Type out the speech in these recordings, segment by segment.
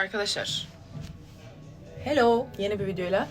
Arkadaşlar. Hello. Yeni bir videoyla.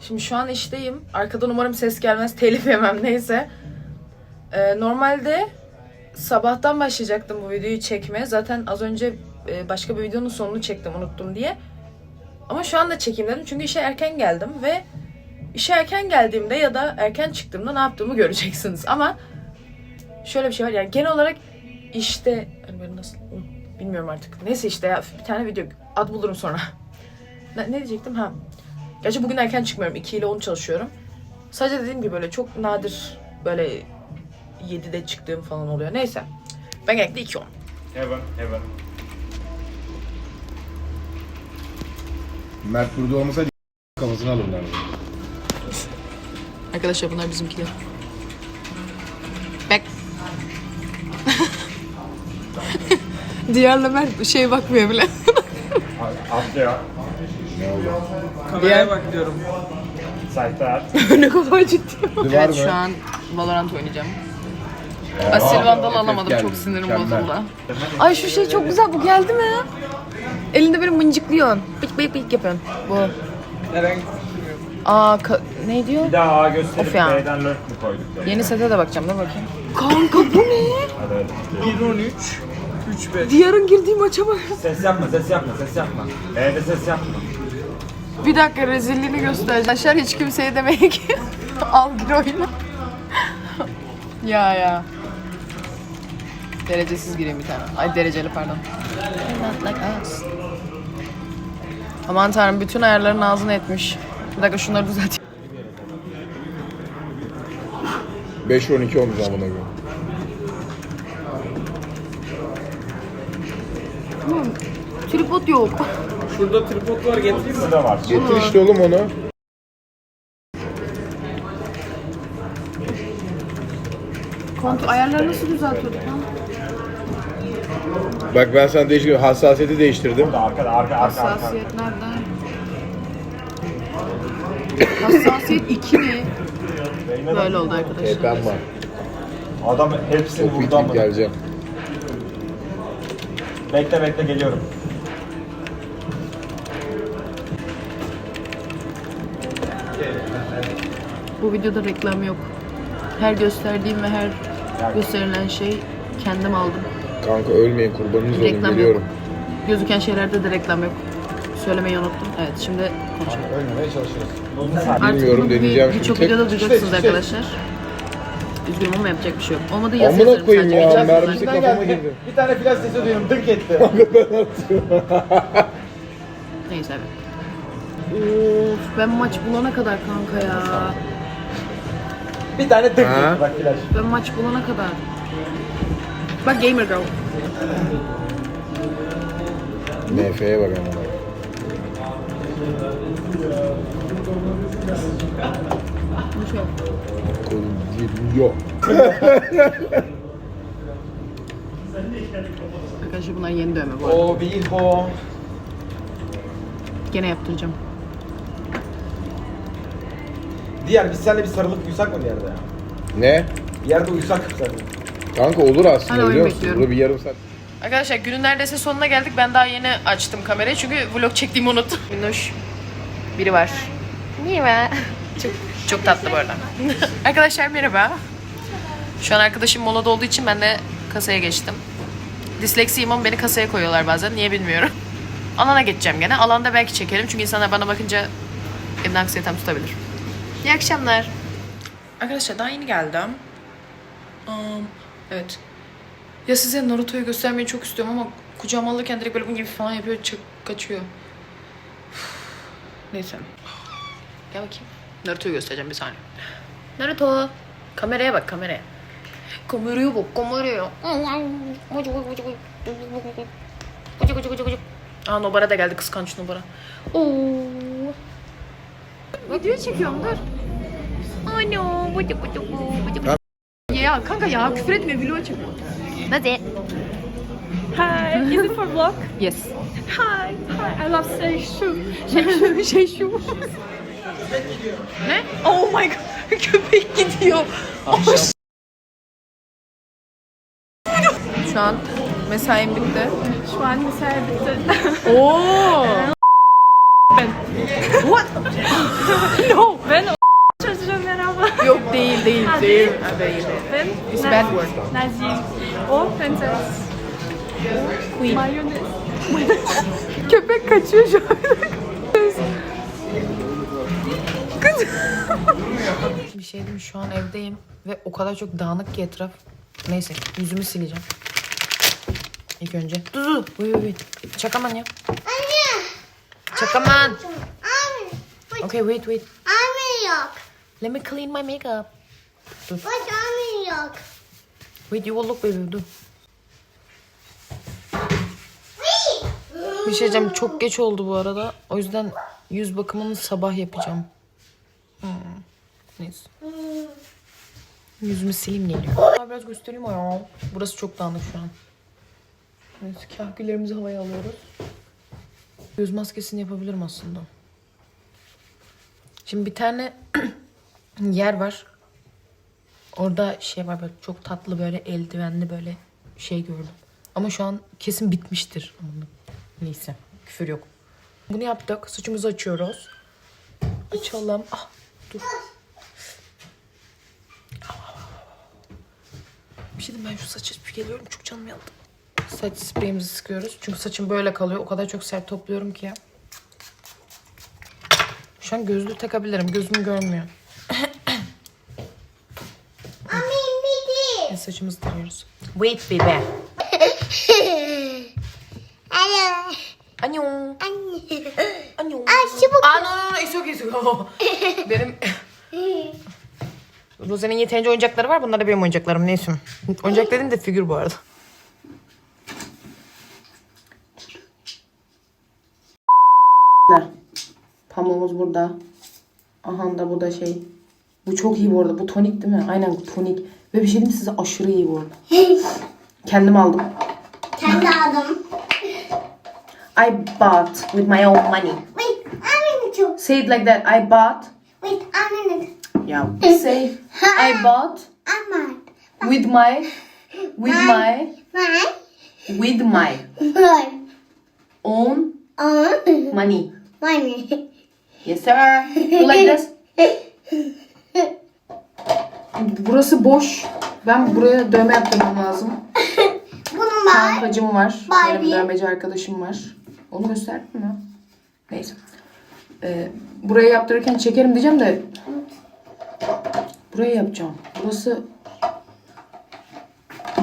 Şimdi şu an işteyim. Arkadan umarım ses gelmez. Telif yemem neyse. Ee, normalde sabahtan başlayacaktım bu videoyu çekmeye. Zaten az önce e, başka bir videonun sonunu çektim unuttum diye. Ama şu anda çekeyim dedim. Çünkü işe erken geldim ve işe erken geldiğimde ya da erken çıktığımda ne yaptığımı göreceksiniz. Ama şöyle bir şey var yani genel olarak işte hani nasıl bilmiyorum artık. Neyse işte ya bir tane video ad bulurum sonra. Ne, ne diyecektim ha. Gerçi bugün erken çıkmıyorum. 2 ile 10 çalışıyorum. Sadece dediğim gibi böyle çok nadir böyle 7'de çıktığım falan oluyor. Neyse. Ben genellikle 2 10. Heaven, heaven. Mert burada olmasaydı kafasını alırlardı. Arkadaşlar bunlar bizimkiler. Diyar'la Mert şey bakmıyor bile. Atlıyor. Ne oldu? Kameraya bak diyorum. Sahte ne kadar ciddi. Evet mı? şu an Valorant oynayacağım. Asil Vandal alamadım geldi. çok sinirim bozuldu. Ay şu şey çok güzel bu geldi mi? Elinde böyle mıncıklıyorsun. Bık bık bık yapıyorsun. Bu. Herhangi Aa ka- ne diyor? Bir daha A gösterip ya. B'den mü koyduk? Yeni sete de bakacağım dur bakayım. Kanka bu ne? Hadi hadi. 1 13 3 5. Diyarın girdiği maça bak. Ses yapma, ses yapma, ses yapma. B'de ses yapma. Bir dakika rezilliğini göstereceğim. Arkadaşlar hiç kimseye demeyin ki al gir oyna. ya ya. Derecesiz gireyim bir tane. Ay dereceli pardon. Aman tanrım bütün ayarların ağzını etmiş. Bir dakika şunları düzelteyim. 5-12 olmuş amına koyayım. Tripod yok. Şurada tripod var getireyim mi? Şurada var. Getir işte oğlum onu. Kontrol ayarları nasıl düzeltiyorduk lan? Bak ben sana değiştir hassasiyeti değiştirdim. Burada arkada, arka, arka, arka. Hassasiyet nerede? Hassasiyet 2 mi? Böyle oldu arkadaşlar. TP'm var. Adam hepsini Çok vurdu ama. geleceğim. Bekle bekle geliyorum. Bu videoda reklam yok. Her gösterdiğim ve her gösterilen şey kendim aldım. Kanka ölmeyin kurbanınız olun Reklam geliyorum. Gözüken şeylerde de reklam yok. Söylemeyi unuttum. Evet şimdi konuşalım. Ölmemeye çalışıyoruz. Bilmiyorum, bir- deneyeceğim Birçok. Tek- videoda duyacaksınız arkadaşlar. Üzgünüm ama yapacak bir şey yok. Olmadı yazı Amına yazarım koyayım sadece. ya, Geçen mermisi kafama girdi. Bir tane flash sesi duydum, dınk etti. Neyse evet. Of ben maç bulana kadar kanka ya. bir tane dınk Ha? etti bak flash. Ben maç bulana kadar. Bak gamer girl. NF'ye bak amına koyayım. Bu şey. Geliyor. Arkadaşlar bunlar yeni dövme bu arada. O bir o. Gene yaptıracağım. Diğer biz seninle bir sarılıp uyusak mı bir yerde ya? Ne? Bir yerde uyusak seninle. Kanka olur Hala aslında oyun biliyor musun? bekliyorum. Burada bir yarım saat. Arkadaşlar günün neredeyse sonuna geldik. Ben daha yeni açtım kamerayı çünkü vlog çektiğimi unuttum. Minnoş biri var. Merhaba. Çok, çok tatlı bu arada. Arkadaşlar merhaba. Şu an arkadaşım molada olduğu için ben de kasaya geçtim. Disleksiyim ama beni kasaya koyuyorlar bazen. Niye bilmiyorum. Alana geçeceğim gene. Alanda belki çekerim çünkü insanlar bana bakınca elimden anksiyetem tutabilir. İyi akşamlar. Arkadaşlar daha yeni geldim. Um, evet. Ya size Naruto'yu göstermeyi çok istiyorum ama kucağıma alırken direkt böyle bunun gibi falan yapıyor, çık, kaçıyor. Neyse. Gel bakayım. Naruto'yu göstereceğim bir saniye. Naruto. Kameraya bak kameraya. Kameraya bak kameraya. Aa Nobara da geldi kıskanç Nobara. Oo. Video çekiyorum dur. Ano. Ya kanka ya küfür etme video çekiyorum. İt. Hi, is it for vlog? Yes. Hi, hi, I love Seishu. Ne? Oh my god. Köpek gidiyor. Şu an Mesaim bitti. Şu an mesela bitti. Oo. What? no. Ben o çocuğum merhaba. Yok değil değil Ha, değil. değil. Ha, değil. değil. Ben It's bad word. Nazi. O prenses. Queen. Mayonez. Köpek kaçıyor şu an. Bir şey diyeyim şu an evdeyim ve o kadar çok dağınık ki etraf. Neyse yüzümü sileceğim. İlk önce. Dur dur. Wait wait wait. Çakaman ya. Çakaman. Okay wait wait. Army yok. Let me clean my makeup. What army yok? Wait you will look baby dur. Bir şey diyeceğim çok geç oldu bu arada. O yüzden yüz bakımını sabah yapacağım. Neyse. Yüzümü sileyim geliyor. Biraz göstereyim ya. Burası çok dağınık şu an. Evet, kahküllerimizi havaya alıyoruz. Göz maskesini yapabilirim aslında. Şimdi bir tane yer var. Orada şey var böyle çok tatlı böyle eldivenli böyle şey gördüm. Ama şu an kesin bitmiştir. Neyse küfür yok. Bunu yaptık. Saçımızı açıyoruz. Açalım. Ah dur. Bir şey diyeyim ben şu saçı bir geliyorum çok canım yandı. Saç spreyimizi sıkıyoruz. Çünkü saçım böyle kalıyor. O kadar çok sert topluyorum ki ya. Şu an gözlüğü takabilirim. Gözüm görmüyor. Ve saçımızı tarıyoruz. Wait baby. Alo. Anyo. Anne. Ay çabuk. Aa no no no it's okay it's okay. benim Rose'nin yeterince oyuncakları var. Bunlar da benim oyuncaklarım. Neyse. Oyuncak dedim de figür bu arada. Pamuğumuz burada. Aha da bu da şey. Bu çok iyi bu arada. Bu tonik değil mi? Aynen tonik. Ve bir şey diyeyim mi size aşırı iyi bu arada. Kendim aldım. Kendi aldım. I bought with my own money. Çok. Say it like that. I bought. Wait, Army. Yeah. Say I bought Ama. with my with my My. with my My. own On. money. Money. Yes sir. You like this? Burası boş. Ben buraya dövme yaptırmam lazım. Bunun var. Kankacım var. Benim Barbie. dövmeci arkadaşım var. Onu gösterdim mi? Neyse. Ee, buraya yaptırırken çekerim diyeceğim de buraya yapacağım. Burası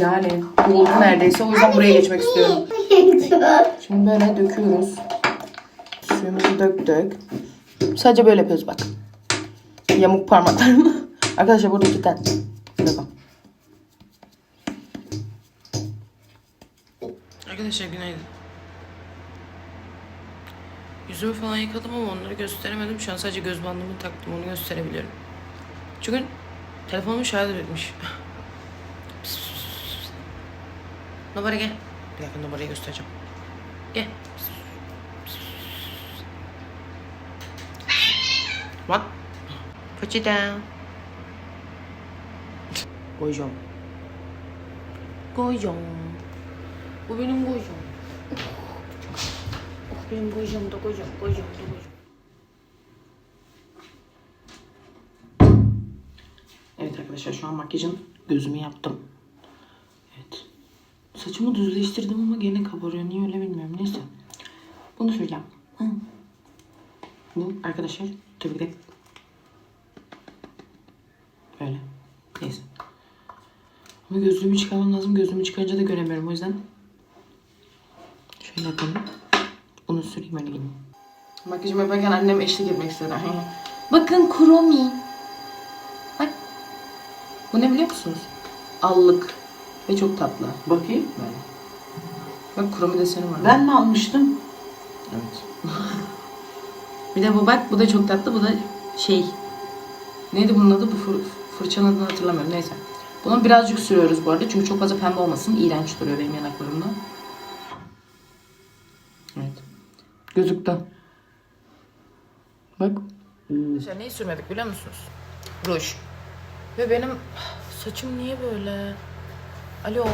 yani oldu neredeyse. O yüzden buraya geçmek istiyorum. Şimdi böyle döküyoruz. Suyumuzu döktük. Sadece böyle yapıyoruz bak. Yamuk parmaklarımla. Arkadaşlar burada. Bir dakika. Arkadaşlar günaydın. Yüzümü falan yıkadım ama onları gösteremedim. Şu an sadece göz bandımı taktım. Onu gösterebiliyorum. Çünkü telefonumun şarjı bitmiş. Numara gel. Bir dakika numarayı göstereceğim. Gel. What? Put it down. Koyacağım. Koyacağım. Bu benim koyacağım. Benim koyacağım da koyacağım, koyacağım da koyacağım. Evet arkadaşlar şu an makyajın gözümü yaptım. Evet. Saçımı düzleştirdim ama gene kabarıyor. Niye öyle bilmiyorum. Neyse. Bunu süreceğim. Hı. Bu arkadaşlar tabii ki de böyle. Neyse. Ama gözlüğümü çıkarmam lazım. Gözlüğümü çıkarınca da göremiyorum. O yüzden şöyle yapalım. Bunu süreyim öyle gideyim. Makyajımı yaparken annem eşlik etmek istedi. Bakın Kuromi. Bak. Bu ne biliyor musunuz? Allık. Ve çok tatlı. Bakayım. Böyle. Bak Kuromi deseni var. Ben mi almıştım? Evet. bir de bu bak bu da çok tatlı. Bu da şey. Neydi bunun adı? Bu fır, fırçanın adını hatırlamıyorum. Neyse. Bunu birazcık sürüyoruz bu arada. Çünkü çok fazla pembe olmasın. İğrenç duruyor benim yanaklarımda. Evet. Gözüktü. Bak. Arkadaşlar neyi sürmedik biliyor musunuz? Ruj. Ve benim saçım niye böyle? Alo.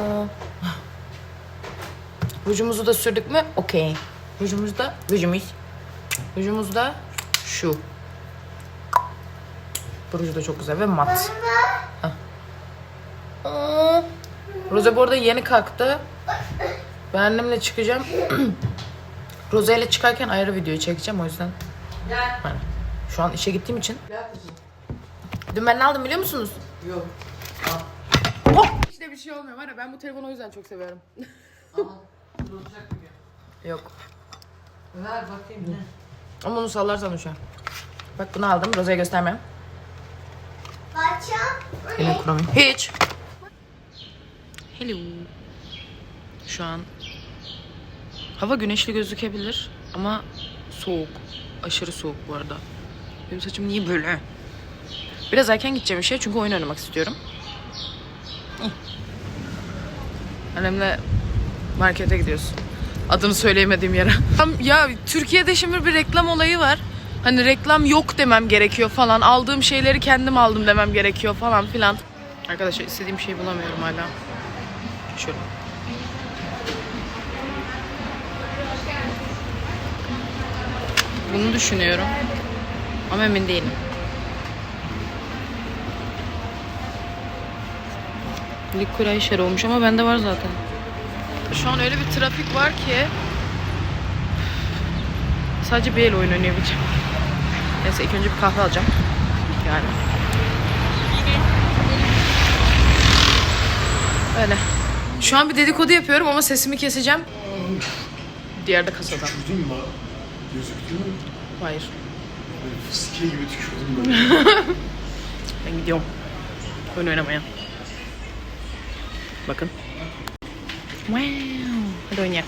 Rujumuzu da sürdük mü? Okey. Rujumuz da, rujumuz. Rujumuz da şu. Bu ruj da çok güzel ve mat. Roze bu arada yeni kalktı. Ben annemle çıkacağım. Roze ile çıkarken ayrı videoyu çekeceğim o yüzden. Hani şu an işe gittiğim için. Dün ben ne aldım biliyor musunuz? Yok. Oh! İşte bir şey olmuyor var ya ben bu telefonu o yüzden çok seviyorum. Yok. Ver bakayım ne? Ama onu sallarsan düşer. Bak bunu aldım. Roze'ye göstermem. Bakacağım. Yine kuramayayım. Hiç. Hello. Şu an hava güneşli gözükebilir ama soğuk. Aşırı soğuk bu arada. Benim saçım niye böyle? Biraz erken gideceğim işe çünkü oyun oynamak istiyorum. Annemle markete gidiyoruz. Adını söyleyemediğim yere. Ya Türkiye'de şimdi bir reklam olayı var. Hani reklam yok demem gerekiyor falan. Aldığım şeyleri kendim aldım demem gerekiyor falan filan. Arkadaşlar istediğim şeyi bulamıyorum hala. Şöyle. Bunu düşünüyorum. Ama emin değilim. Liquid olmuş ama bende var zaten. Şu an öyle bir trafik var ki sadece bir el oyun oynayabileceğim. Neyse ilk önce bir kahve alacağım. Yani. Öyle. Şu an bir dedikodu yapıyorum ama sesimi keseceğim. Diğerde kasada. Tükürdün mü? Gözüktü mü? Hayır. Sike gibi tükürdüm böyle. Ben gidiyorum. Oyun oynamaya. Bakın. Wow. Hadi oynayak.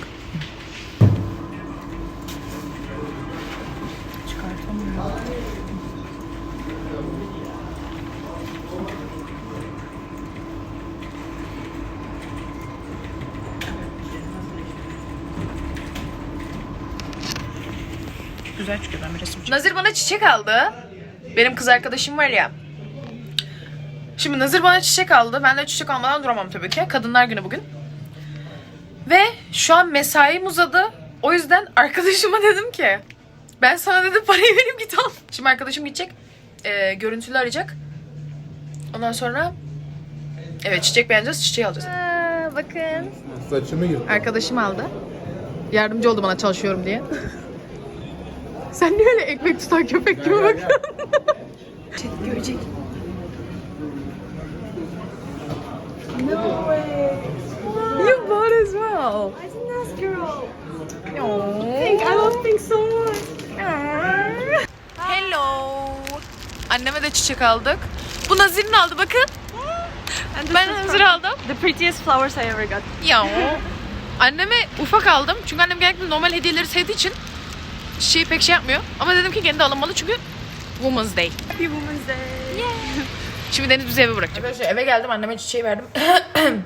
Güzel çıkıyor ben bir resim Nazir bana çiçek aldı. Benim kız arkadaşım var ya. Şimdi Nazır bana çiçek aldı. Ben de çiçek almadan duramam tabii ki. Kadınlar günü bugün. Ve şu an mesaim uzadı. O yüzden arkadaşıma dedim ki ben sana dedim parayı vereyim git al. Şimdi arkadaşım gidecek. E, görüntülü arayacak. Ondan sonra evet çiçek beğeneceğiz. Çiçeği alacağız. bakın. Saçımı yırt. Arkadaşım aldı. Yardımcı oldu bana çalışıyorum diye. Sen niye öyle ekmek tutan köpek gibi bakıyorsun? Görecek. No way. You bought as well. I didn't ask girl. Aww. Pink, I love pink so much. Hello. Anneme de çiçek aldık. Bu Nazir'in aldı bakın. And Ben Nazir aldım. The prettiest flowers I ever got. Ya. Anneme ufak aldım. Çünkü annem genellikle normal hediyeleri sevdiği için şey pek şey yapmıyor. Ama dedim ki gene de alınmalı çünkü Women's Day. Happy Women's Day. Şimdi Deniz bizi eve bırakacak. Arkadaşlar eve geldim anneme çiçeği verdim.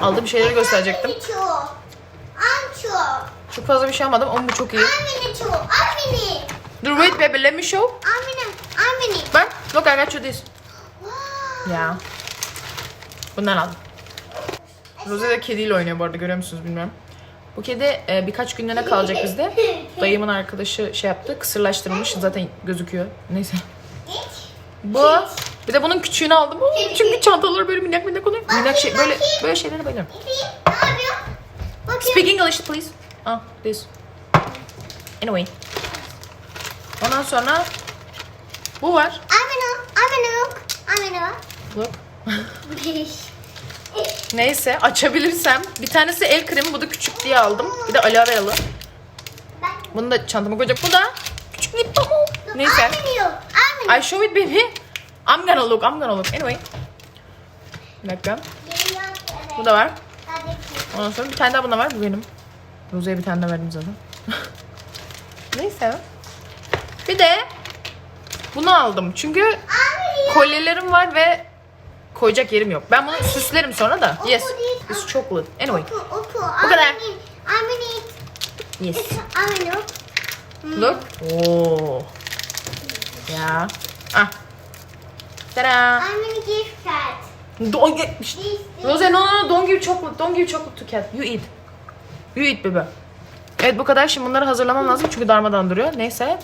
Aldığım şeyleri gösterecektim. Çok. Fazla bir şey almadım ama bu çok iyi. Dur wait baby let me show. Bak look I got you this. Ya. Bundan aldım. Rose de kediyle oynuyor bu arada görüyor musunuz bilmiyorum. Bu kedi e, birkaç günlüğüne kalacak bizde. Dayımın arkadaşı şey yaptı. Kısırlaştırılmış. Zaten gözüküyor. Neyse. Bu. Bir de bunun küçüğünü aldım. Oo, Çünkü çantaları böyle minnak minnak oluyor. Minnak şey böyle böyle şeylere bayılıyorum. Speak English please. Ah, this. Anyway. Ondan sonra bu var. Amino. Amino. Amino. Look. Neyse açabilirsem. Bir tanesi el kremi bu da küçük diye aldım. Bir de aloe veralı. Bunu da çantama koyacağım. Bu da küçük lip balm. Neyse. I show it baby. I'm gonna look. I'm gonna look. Anyway. Bir dakika. Bu da var. Ondan sonra bir tane daha bunda var. Bu benim. Roze'ye bir tane daha verdim zaten. Neyse. Bir de bunu aldım. Çünkü kolyelerim var ve koyacak yerim yok. Ben bunu süslerim sonra da. Yes. It's chocolate. Anyway. Bu kadar. Yes. Look. Oo. Ya. Ah. Tada. Amini gift card. Don't get... Rose no no no don't give chocolate. Don't give chocolate to cat. You eat. You eat bebe. Evet bu kadar. Şimdi bunları hazırlamam lazım çünkü darmadan duruyor. Neyse.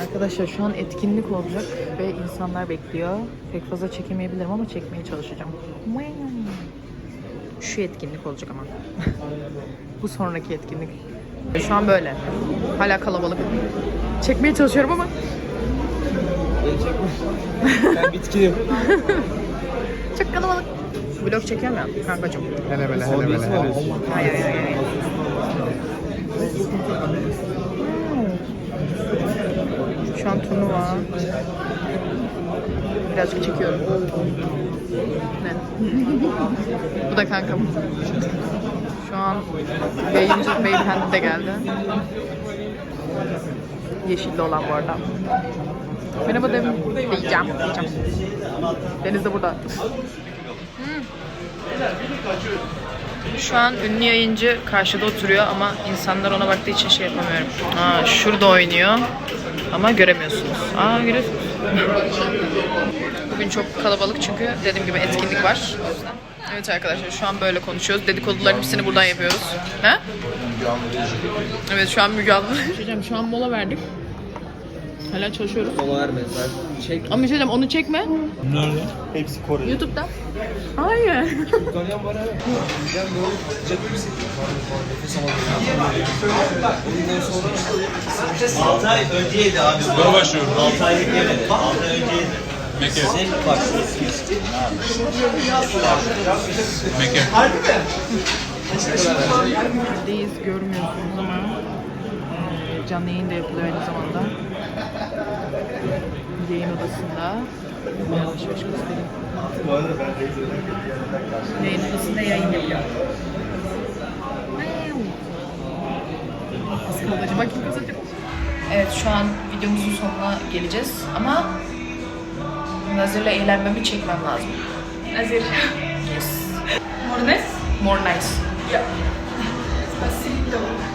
Arkadaşlar şu an etkinlik olacak ve insanlar bekliyor. Pek fazla çekemeyebilirim ama çekmeye çalışacağım. Şu etkinlik olacak ama. bu sonraki etkinlik. Şu an böyle. Hala kalabalık. Çekmeye çalışıyorum ama Ben bitkiyim. çok kalabalık. Vlog çekiyorum ya kankacığım. Hele bele hele hele. Hayır hayır hayır. Şu an turnuva. Birazcık çekiyorum. Ne? Bu da kankam. Şu an yayıncı beyefendi de geldi. Yeşilli olan bu arada. Merhaba de diyeceğim. diyeceğim. Deniz de burada. Şu an ünlü yayıncı karşıda oturuyor ama insanlar ona baktığı için şey yapamıyorum. Aa, şurada oynuyor ama göremiyorsunuz. Aa görüyorsunuz. Bugün çok kalabalık çünkü dediğim gibi etkinlik var. O yüzden. Evet arkadaşlar şu an böyle konuşuyoruz. Dedikoduların hepsini buradan yapıyoruz. He? Evet şu an Müge Anlı. Hocam şu an mola verdik. Hala çalışıyoruz. Mola vermezler. Çek. Ama bir şey diyeceğim, onu çekme. Nerede? Hepsi Kore. YouTube'da. Hayır. Altı ay önceydi abi. Ben başlıyorum. 6 aylık yemedi. 6 ay önceydi. Meke. Sen bak. Meke. Bizdeyiz görmüyorsunuz ama canlı yayın da yapılıyor aynı zamanda. Yayın odasında. Yavaş yavaş göstereyim. Yayın odasında yayın yapıyor. Kısalıcı bakayım kısalıcı. Evet şu an videomuzun sonuna geleceğiz ama Nazir'le eğlenmemi çekmem lazım. Nazir. Yes. Mornes. More nice. Spacito.